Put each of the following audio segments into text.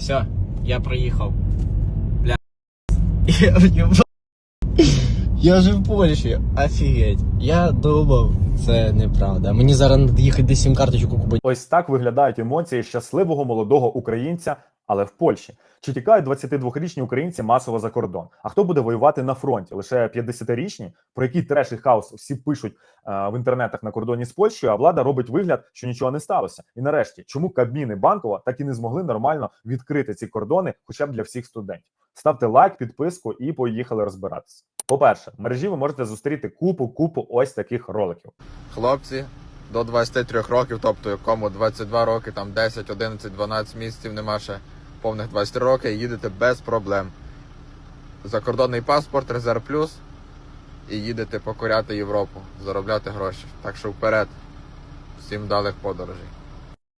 Все, я проїхав. Бля. Я, жив в Польщі. Офігеть. Я думав, це неправда. Мені зараз їхати десь сім карточку купити. Ось так виглядають емоції щасливого молодого українця, але в Польщі. Чи тікають 22-річні українці масово за кордон? А хто буде воювати на фронті? Лише 50-річні, про який треш і хаос всі пишуть е, в інтернетах на кордоні з Польщею, а влада робить вигляд, що нічого не сталося. І нарешті, чому Кабмін і Банкова так і не змогли нормально відкрити ці кордони, хоча б для всіх студентів? Ставте лайк, підписку і поїхали розбиратися. По-перше, в мережі ви можете зустріти купу купу ось таких роликів. хлопці до 23 років, тобто кому 22 роки, там 10, 11, 12 місяців, нема ще повних 23 років, їдете без проблем. Закордонний паспорт, резерв плюс, і їдете покоряти Європу, заробляти гроші. Так що вперед, всім далих подорожей.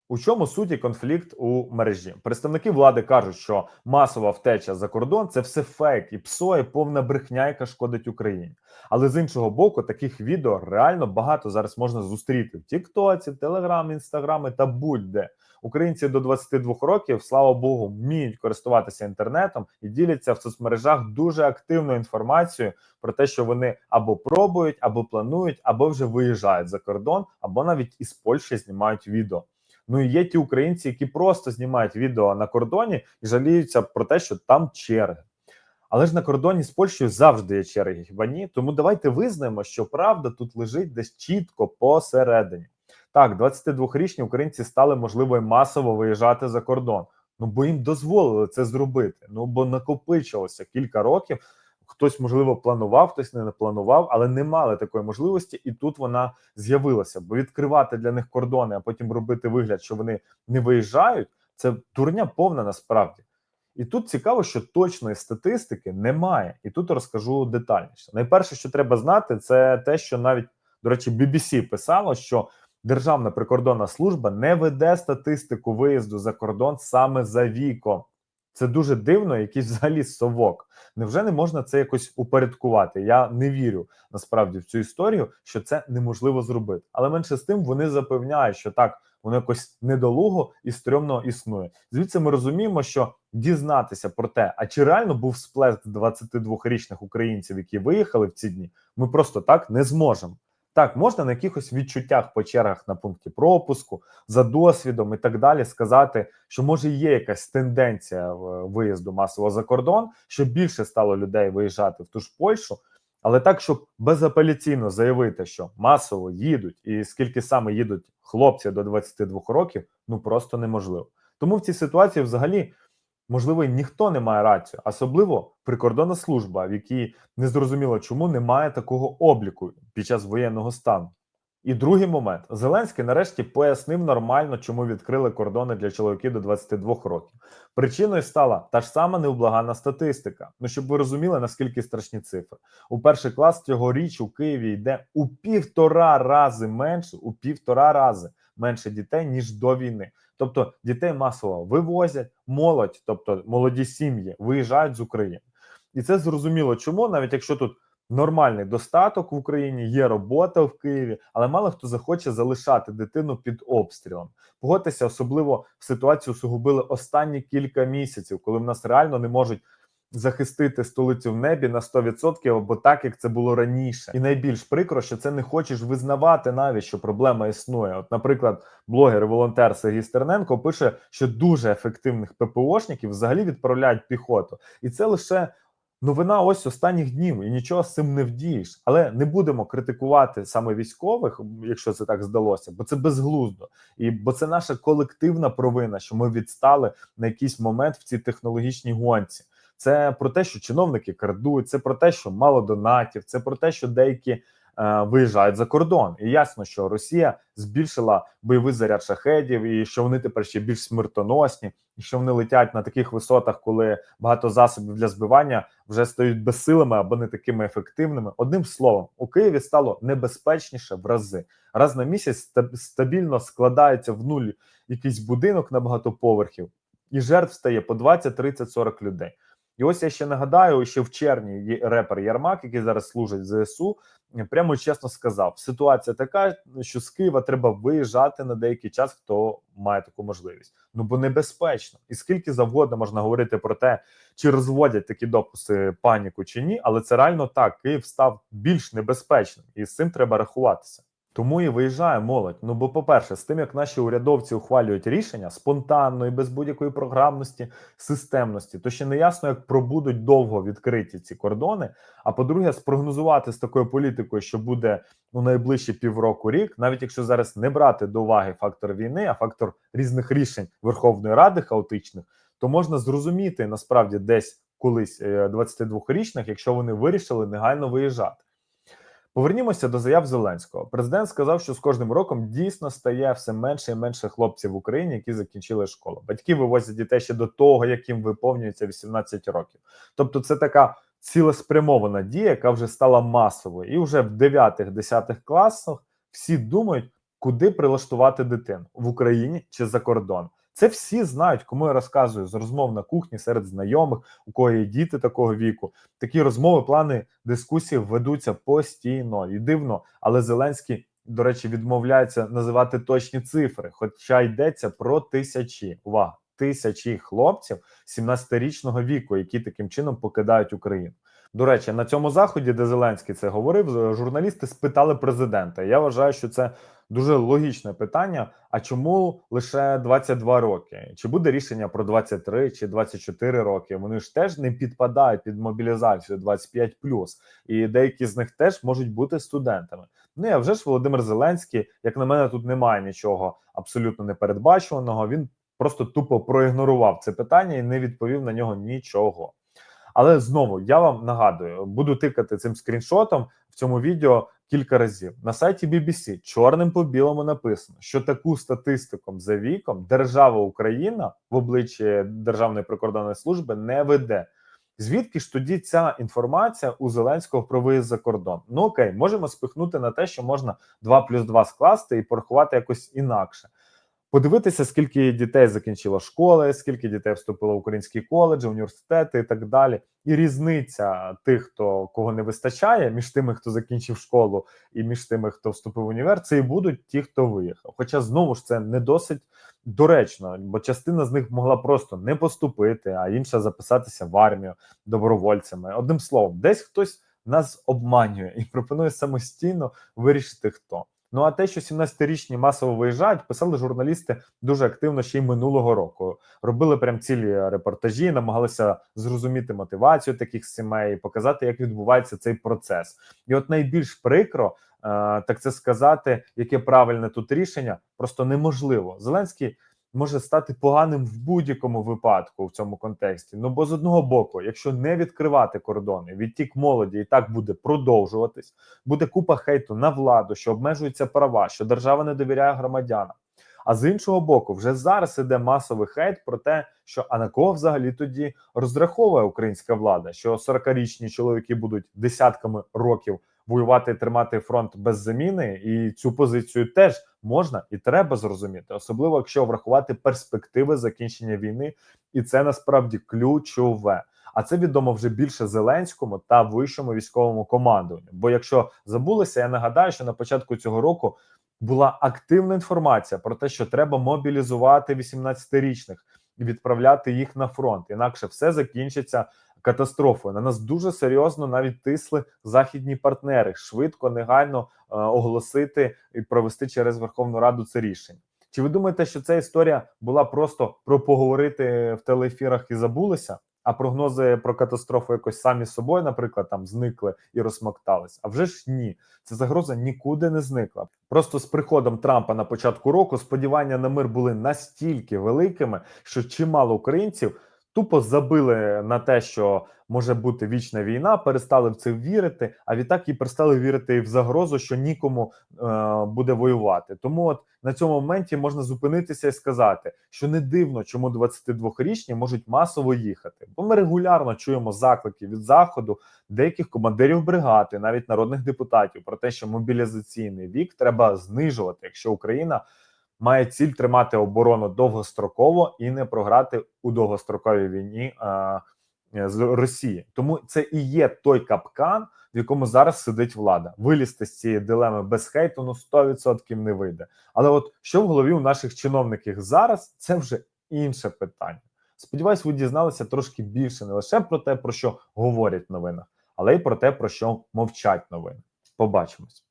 У чому суті конфлікт у мережі? Представники влади кажуть, що масова втеча за кордон це все фейк і псо, і повна брехня, яка шкодить Україні. Але з іншого боку, таких відео реально багато зараз можна зустріти в Тіктоці, Телеграм, Інстаграмі та будь-де. Українці до 22 років, слава Богу, вміють користуватися інтернетом і діляться в соцмережах дуже активною інформацією про те, що вони або пробують, або планують, або вже виїжджають за кордон, або навіть із Польщі знімають відео. Ну і є ті українці, які просто знімають відео на кордоні і жаліються про те, що там черги. Але ж на кордоні з Польщею завжди є черги, хіба ні? Тому давайте визнаємо, що правда тут лежить десь чітко посередині. Так, 22-річні українці стали можливо масово виїжджати за кордон. Ну бо їм дозволили це зробити. Ну бо накопичилося кілька років. Хтось, можливо, планував, хтось не планував, але не мали такої можливості, і тут вона з'явилася. Бо відкривати для них кордони, а потім робити вигляд, що вони не виїжджають, це дурня повна насправді. І тут цікаво, що точної статистики немає. І тут розкажу детальніше. Найперше, що треба знати, це те, що навіть, до речі, BBC писало, що Державна прикордонна служба не веде статистику виїзду за кордон саме за віком. Це дуже дивно, якийсь взагалі совок. Невже не можна це якось упорядкувати? Я не вірю насправді в цю історію, що це неможливо зробити. Але менше з тим вони запевняють, що так воно якось недолуго і стрьомно існує. Звідси ми розуміємо, що дізнатися про те, а чи реально був сплеск 22-річних українців, які виїхали в ці дні, ми просто так не зможемо. Так, можна на якихось відчуттях по чергах на пункті пропуску, за досвідом і так далі сказати, що може є якась тенденція виїзду масово за кордон, що більше стало людей виїжджати в ту ж Польщу, але так, щоб безапеляційно заявити, що масово їдуть, і скільки саме їдуть хлопці до 22 років, ну просто неможливо. Тому в цій ситуації взагалі можливо, ніхто не має рацію, особливо прикордонна служба, в якій не зрозуміло, чому немає такого обліку під час воєнного стану. І другий момент: Зеленський нарешті пояснив нормально, чому відкрили кордони для чоловіків до 22 років. Причиною стала та ж сама необлагана статистика. Ну щоб ви розуміли, наскільки страшні цифри. У перший клас цьогоріч у Києві йде у півтора рази менше, у півтора рази менше дітей ніж до війни. Тобто дітей масово вивозять, молодь, тобто молоді сім'ї, виїжджають з України. І це зрозуміло, чому, навіть якщо тут нормальний достаток в Україні, є робота в Києві, але мало хто захоче залишати дитину під обстрілом. Погодьтеся, особливо в ситуацію сугубили останні кілька місяців, коли в нас реально не можуть захистити столицю в небі на 100% або так, як це було раніше. І найбільш прикро, що це не хочеш визнавати навіть, що проблема існує. От, наприклад, блогер і волонтер Сергій Стерненко пише, що дуже ефективних ППОшників взагалі відправляють піхоту, і це лише. Новина ось останніх днів і нічого з цим не вдієш, але не будемо критикувати саме військових, якщо це так здалося, бо це безглуздо, і бо це наша колективна провина, що ми відстали на якийсь момент в цій технологічній гонці. Це про те, що чиновники крадуть, це про те, що мало донатів, це про те, що деякі е, виїжджають за кордон. І ясно, що Росія збільшила бойовий заряд шахедів, і що вони тепер ще більш смертоносні, і що вони летять на таких висотах, коли багато засобів для збивання вже стають безсилими або не такими ефективними. Одним словом, у Києві стало небезпечніше в рази. Раз на місяць ста- стабільно складається в нуль якийсь будинок на багато поверхів, і жертв стає по 20, 30, 40 людей. І ось я ще нагадаю, ще в червні репер Ярмак, який зараз служить в ЗСУ, прямо чесно сказав: ситуація така, що з Києва треба виїжджати на деякий час, хто має таку можливість. Ну бо небезпечно, і скільки завгодно можна говорити про те, чи розводять такі дописи паніку чи ні, але це реально так. Київ став більш небезпечним, і з цим треба рахуватися. Тому і виїжджає молодь. Ну бо, по-перше, з тим, як наші урядовці ухвалюють рішення спонтанно і без будь-якої програмності, системності, то ще не ясно, як пробудуть довго відкриті ці кордони. А по-друге, спрогнозувати з такою політикою, що буде у найближчі півроку рік, навіть якщо зараз не брати до уваги фактор війни, а фактор різних рішень Верховної Ради хаотичних, то можна зрозуміти насправді десь колись е, 22-річних, якщо вони вирішили негайно виїжджати. Повернімося до заяв Зеленського. Президент сказав, що з кожним роком дійсно стає все менше і менше хлопців в Україні, які закінчили школу. Батьки вивозять дітей ще до того, як їм виповнюється 18 років. Тобто, це така цілеспрямована дія, яка вже стала масовою, і вже в 9-10 класах всі думають, куди прилаштувати дитину в Україні чи за кордон. Це всі знають, кому я розказую з розмов на кухні серед знайомих, у кого є діти такого віку. Такі розмови, плани дискусії ведуться постійно і дивно, але Зеленський, до речі, відмовляється називати точні цифри, хоча йдеться про тисячі. Увага! Тисячі хлопців 17-річного віку, які таким чином покидають Україну. До речі, на цьому заході, де Зеленський це говорив, журналісти спитали президента. Я вважаю, що це дуже логічне питання. А чому лише 22 роки? Чи буде рішення про 23 чи 24 роки? Вони ж теж не підпадають під мобілізацію 25+, і деякі з них теж можуть бути студентами. Ну а вже ж Володимир Зеленський, як на мене, тут немає нічого абсолютно непередбачуваного. Він просто тупо проігнорував це питання і не відповів на нього нічого. Але знову я вам нагадую, буду тикати цим скріншотом в цьому відео кілька разів. На сайті BBC чорним по білому написано, що таку статистику за віком держава Україна в обличчі Державної прикордонної служби не веде. Звідки ж тоді ця інформація у Зеленського про виїзд за кордон? Ну окей, можемо спихнути на те, що можна 2 плюс 2 скласти і порахувати якось інакше. Подивитися, скільки дітей закінчило школи, скільки дітей вступило в українські коледжі, університети і так далі. І різниця тих, хто кого не вистачає, між тими, хто закінчив школу, і між тими, хто вступив в універ, це і будуть ті, хто виїхав. Хоча знову ж це не досить доречно, бо частина з них могла просто не поступити, а інша записатися в армію добровольцями. Одним словом, десь хтось нас обманює і пропонує самостійно вирішити хто. Ну а те, що 17-річні масово виїжджають, писали журналісти дуже активно ще й минулого року. Робили прям цілі репортажі, намагалися зрозуміти мотивацію таких сімей, показати, як відбувається цей процес. І от найбільш прикро, е, так це сказати, яке правильне тут рішення, просто неможливо. Зеленський може стати поганим в будь-якому випадку в цьому контексті. Ну бо з одного боку, якщо не відкривати кордони, відтік молоді і так буде продовжуватись, буде купа хейту на владу, що обмежуються права, що держава не довіряє громадянам. А з іншого боку, вже зараз іде масовий хейт про те, що а на кого взагалі тоді розраховує українська влада, що 40-річні чоловіки будуть десятками років воювати тримати фронт без заміни, і цю позицію теж можна і треба зрозуміти, особливо якщо врахувати перспективи закінчення війни, і це насправді ключове. А це відомо вже більше Зеленському та вищому військовому командуванню. Бо якщо забулися, я нагадаю, що на початку цього року була активна інформація про те, що треба мобілізувати 18-річних і відправляти їх на фронт. Інакше все закінчиться катастрофою. На нас дуже серйозно навіть тисли західні партнери швидко, негайно е, оголосити і провести через Верховну Раду це рішення. Чи ви думаєте, що ця історія була просто про поговорити в телеефірах і забулися? А прогнози про катастрофу якось самі собою, наприклад, там зникли і розсмоктались. А вже ж ні, ця загроза нікуди не зникла. Просто з приходом Трампа на початку року сподівання на мир були настільки великими, що чимало українців тупо забили на те, що може бути вічна війна, перестали в це вірити. А відтак і перестали вірити в загрозу, що нікому е, буде воювати. Тому от на цьому моменті можна зупинитися і сказати, що не дивно, чому 22-річні можуть масово їхати, бо ми регулярно чуємо заклики від заходу деяких командирів бригади, навіть народних депутатів, про те, що мобілізаційний вік треба знижувати, якщо Україна має ціль тримати оборону довгостроково і не програти у довгостроковій війні. Е, е, з Росії. Тому це і є той капкан, в якому зараз сидить влада. Вилізти з цієї дилеми без хейту ну 100% не вийде. Але от що в голові у наших чиновників зараз, це вже інше питання. Сподіваюсь, ви дізналися трошки більше не лише про те, про що говорять в новинах, але й про те, про що мовчать новини. Побачимось.